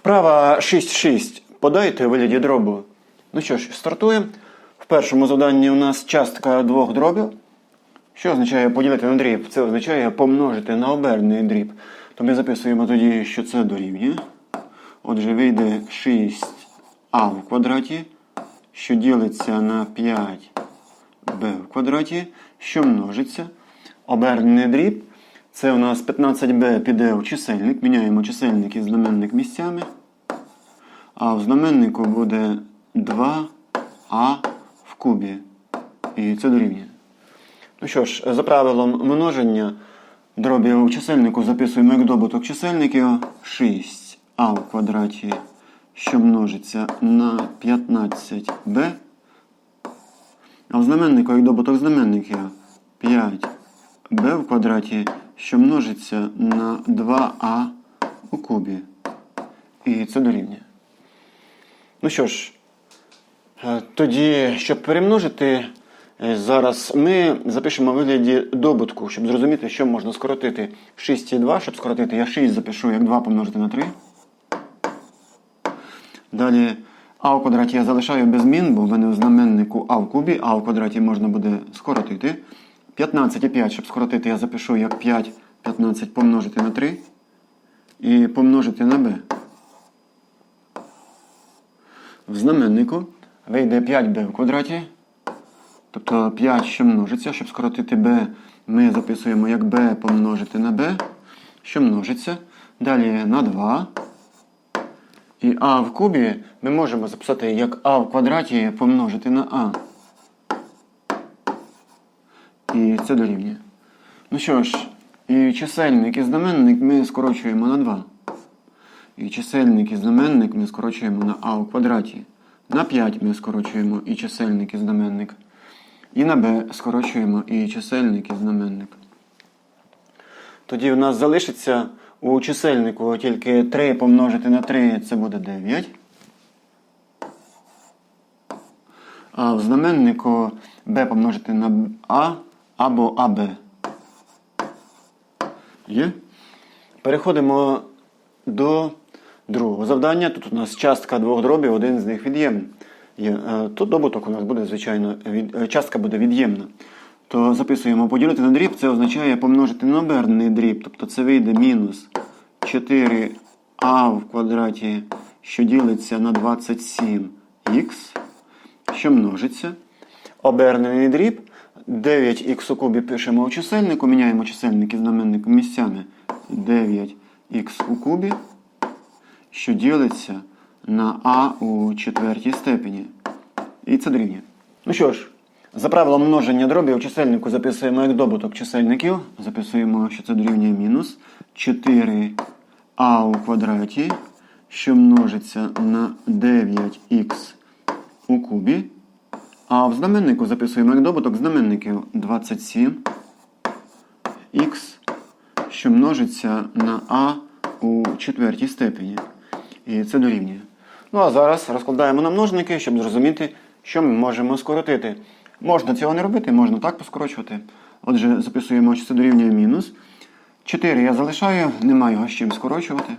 Вправа 6-6. Подайте вигляді дробу. Ну що ж, стартуємо. В першому завданні у нас частка двох дробів. Що означає поділити на дріб? Це означає помножити на обернений дріб. То ми записуємо тоді, що це дорівнює. Отже, вийде 6а в квадраті, що ділиться на 5b в квадраті, що множиться. Обернений дріб. Це у нас 15b піде в чисельник. Міняємо чисельник і знаменник місцями. А в знаменнику буде 2а в кубі. І це дорівнює. Ну що ж, за правилом множення дробів у чисельнику записуємо як добуток чисельників 6а в квадраті, що множиться на 15b. А в знаменнику як добуток знаменників 5b в квадраті, що множиться на 2а у кубі. І це дорівнює. Ну що ж, е, тоді, щоб перемножити, е, зараз ми запишемо в вигляді добутку, щоб зрозуміти, що можна скоротити 6 і 2, щоб скоротити, я 6 запишу як 2 помножити на 3. Далі а в квадраті я залишаю без змін, бо в мене в знаменнику а в кубі, а в квадраті можна буде скоротити. 15 і 5, щоб скоротити, я запишу як 5, 15 помножити на 3 і помножити на b. В знаменнику вийде 5b в квадраті. Тобто 5, що множиться, щоб скоротити b, ми записуємо як b помножити на b, що множиться. Далі на 2. І а в кубі ми можемо записати як а в квадраті помножити на а. І це дорівнює. Ну що ж, і чисельник і знаменник ми скорочуємо на 2. І чисельник і знаменник ми скорочуємо на а у квадраті. На 5 ми скорочуємо і чисельник і знаменник. І на b скорочуємо і чисельник і знаменник. Тоді у нас залишиться у чисельнику тільки 3 помножити на 3 це буде 9. А в знаменнику b помножити на а або АБ. Є? Переходимо до другого завдання. Тут у нас частка двох дробів, один з них від'ємний. Е, Тут добуток у нас буде, звичайно, від... е, частка буде від'ємна. То записуємо поділити на дріб, це означає помножити на обернений дріб. Тобто це вийде мінус 4а в квадраті, що ділиться на 27х, що множиться. Обернений дріб. 9х у кубі пишемо у чисельнику, міняємо чисельник і знаменник місцями 9х у кубі, що ділиться на а у четвертій степені. І це дорівнює. Ну що ж, за правилом множення дробів у чисельнику записуємо як добуток чисельників. Записуємо, що це дорівнює мінус 4а у квадраті, що множиться на 9х у кубі. А в знаменнику записуємо як добуток знаменників 27х, що множиться на а у четвертій степені. І це дорівнює. Ну а зараз розкладаємо на множники, щоб зрозуміти, що ми можемо скоротити. Можна цього не робити, можна так поскорочувати. Отже, записуємо, що це дорівнює мінус. 4 я залишаю, немає його з чим скорочувати.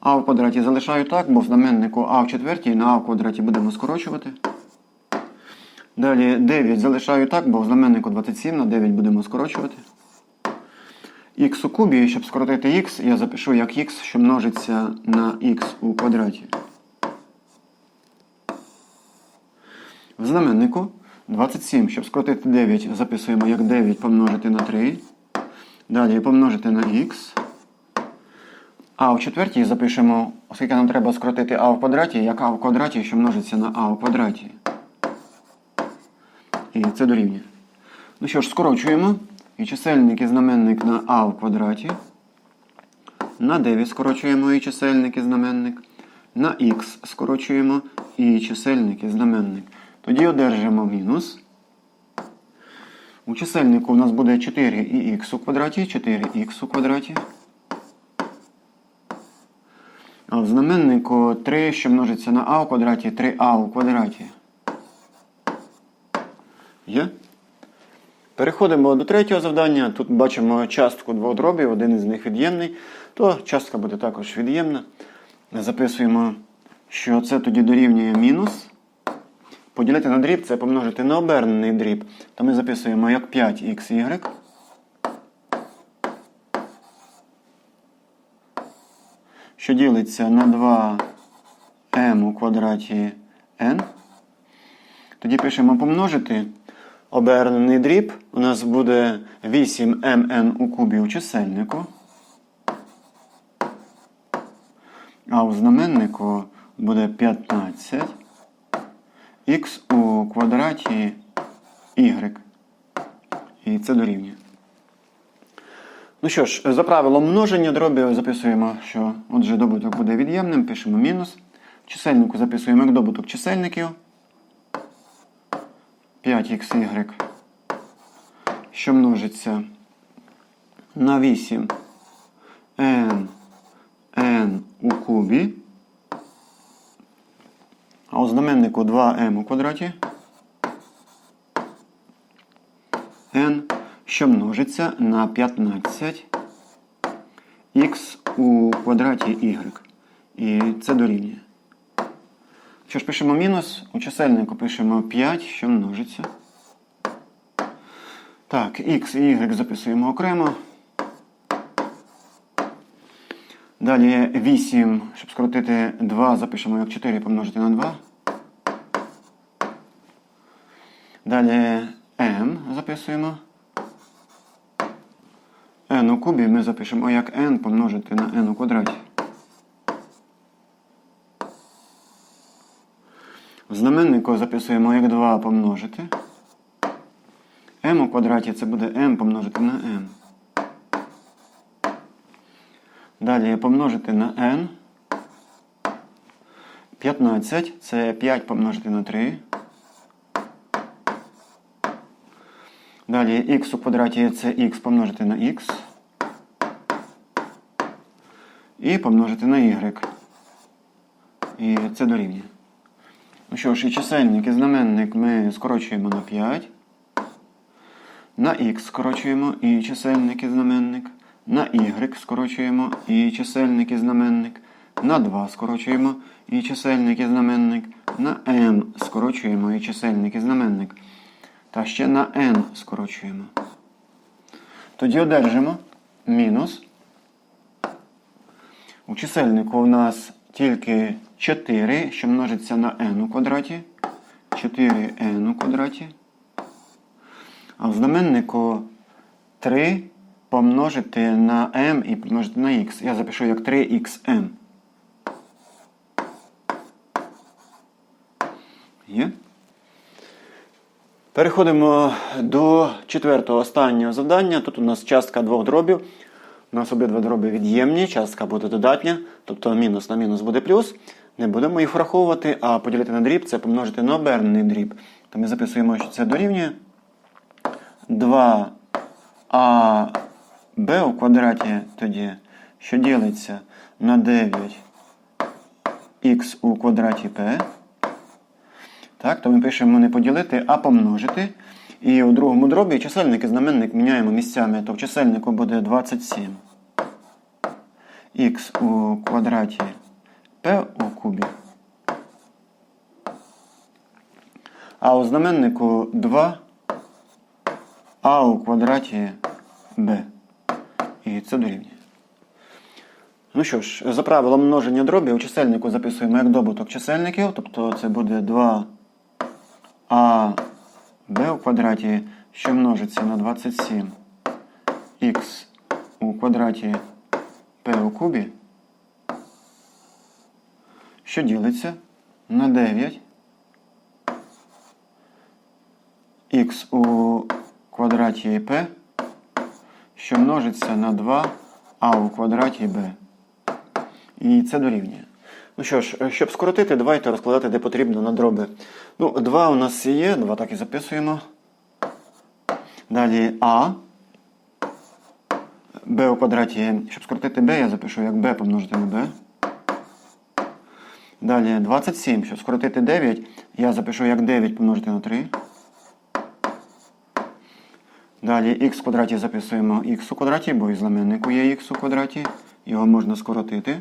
А в квадраті залишаю так, бо в знаменнику а в четвертій на а в квадраті будемо скорочувати. Далі 9 залишаю так, бо в знаменнику 27 на 9 будемо скорочувати. Х у кубі, щоб скоротити х, я запишу як х, що множиться на х у квадраті. В знаменнику 27, щоб скоротити 9, записуємо як 9 помножити на 3. Далі помножити на х. А в четвертій запишемо, оскільки нам треба скоротити а в квадраті, як а в квадраті, що множиться на а в квадраті. І це дорівнює. Ну що ж, скорочуємо. І чисельник і знаменник на а в квадраті. На 9 скорочуємо і чисельник і знаменник. На х скорочуємо і чисельник і знаменник. Тоді одержимо мінус. У чисельнику у нас буде 4 і х у квадраті, 4х у квадраті. А в знаменнику 3, що множиться на а у квадраті, 3а у квадраті. Є? Переходимо до третього завдання. Тут бачимо частку двох дробів, один із них від'ємний, то частка буде також від'ємна. записуємо, що це тоді дорівнює мінус. Поділити на дріб це помножити на обернений дріб. То ми записуємо як 5xy. Що ділиться на 2m у квадраті n. Тоді пишемо помножити. Обернений дріб у нас буде 8mn у кубі у чисельнику. А у знаменнику буде 15 х у квадраті y. І це дорівнює. Ну що ж, за правилом множення дробів записуємо, що отже добуток буде від'ємним, пишемо мінус. Чисельнику записуємо як добуток чисельників. 5xy, що множиться на 8 n, n у кубі. А у знаменнику 2m у квадраті. n, що множиться на 15 х у квадраті y. І це дорівнює. Що ж пишемо мінус, у чисельнику пишемо 5, що множиться. Так, х і y записуємо окремо. Далі 8, щоб скоротити 2, запишемо як 4 помножити на 2. Далі m записуємо. n у кубі ми запишемо як n помножити на n у квадраті. Знаменнику записуємо як 2 помножити. m у квадраті це буде m помножити на m. Далі помножити на n. 15 це 5 помножити на 3. Далі х у квадраті це х помножити на х. І помножити на y. І це дорівнює. Ну що ж, і чисельник, і знаменник ми скорочуємо на 5. На х скорочуємо і чисельник і знаменник. На y скорочуємо і чисельник і знаменник. На 2 скорочуємо і чисельник і знаменник. На m скорочуємо і чисельник і знаменник. Та ще на n скорочуємо. Тоді одержимо мінус. У чисельнику у нас тільки 4, що множиться на n у квадраті. 4n у квадраті. А в знаменнику 3 помножити на m і помножити на x. Я запишу як 3xm. Є? Переходимо до четвертого останнього завдання. Тут у нас частка двох дробів. У нас обидва дроби від'ємні, частка буде додатня, тобто мінус на мінус буде плюс. Не будемо їх враховувати, а поділити на дріб це помножити на обернений дріб. То ми записуємо, що це дорівнює 2аб у квадраті тоді, що ділиться на 9х у квадраті p. Так, то ми пишемо не поділити, а помножити. І у другому дробі чисельник і знаменник міняємо місцями. То в чисельнику буде 27 х у квадраті p у кубі. А у знаменнику 2 а у квадраті b. І це дорівнює. Ну що ж, за правилом множення дробів у чисельнику записуємо як добуток чисельників, тобто це буде 2 а b у квадраті, що множиться на 27 х у квадраті p у кубі, що ділиться на 9 х у квадраті p, що множиться на 2 а у квадраті b. І це дорівнює. Ну що ж, щоб скоротити, давайте розкладати, де потрібно на дроби. Ну, 2 у нас є, 2 так і записуємо. Далі А. b у квадраті, щоб скоротити b, я запишу як b помножити на b. Далі 27, щоб скоротити 9, я запишу як 9 помножити на 3. Далі х в квадраті записуємо х у квадраті, бо і знаменнику є х у квадраті. Його можна скоротити.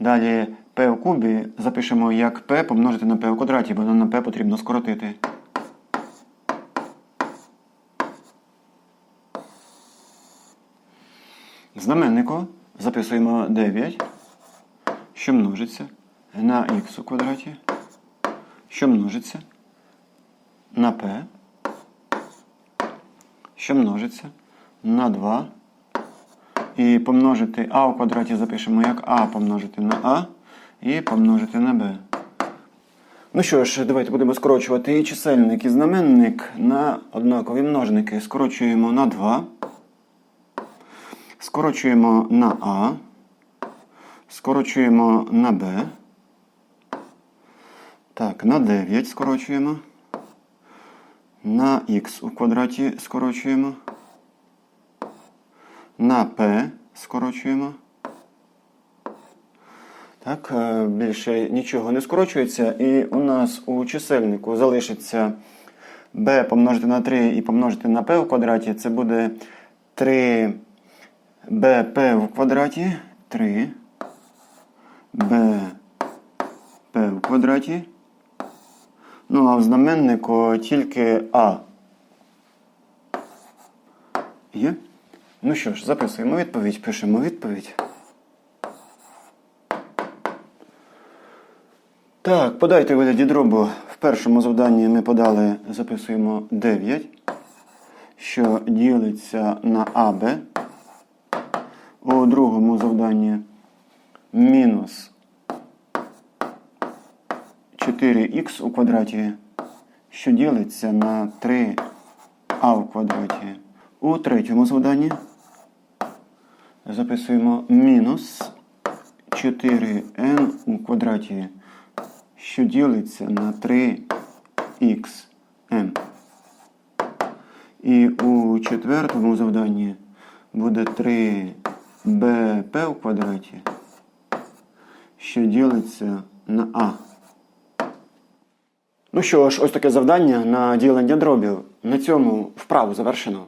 Далі p в кубі запишемо як p помножити на p в квадраті, бо нам на p потрібно скоротити. Знаменнику записуємо 9, що множиться на х у квадраті, що множиться на p, що множиться на 2. І помножити а у квадраті запишемо як а помножити на а і помножити на b. Ну що ж, давайте будемо скорочувати і чисельник, і знаменник на однакові множники. Скорочуємо на 2. Скорочуємо на а. Скорочуємо на b. Так, на 9 скорочуємо. На х у квадраті скорочуємо. На P скорочуємо. Так, е, більше нічого не скорочується. І у нас у чисельнику залишиться b помножити на 3 і помножити на p в квадраті. Це буде 3 bp в квадраті. 3 bp в квадраті. Ну, а в знаменнику тільки А. Є? Ну що ж, записуємо відповідь, пишемо відповідь. Так, подайте вигляді дробу. В першому завданні ми подали, записуємо 9, що ділиться на АБ. У другому завданні мінус 4х у квадраті, що ділиться на 3а в квадраті. У третьому завданні записуємо мінус 4n у квадраті, що ділиться на 3xm. І у четвертому завданні буде 3bp у квадраті, що ділиться на а. Ну що ж, ось таке завдання на ділення дробів. На цьому вправу завершено.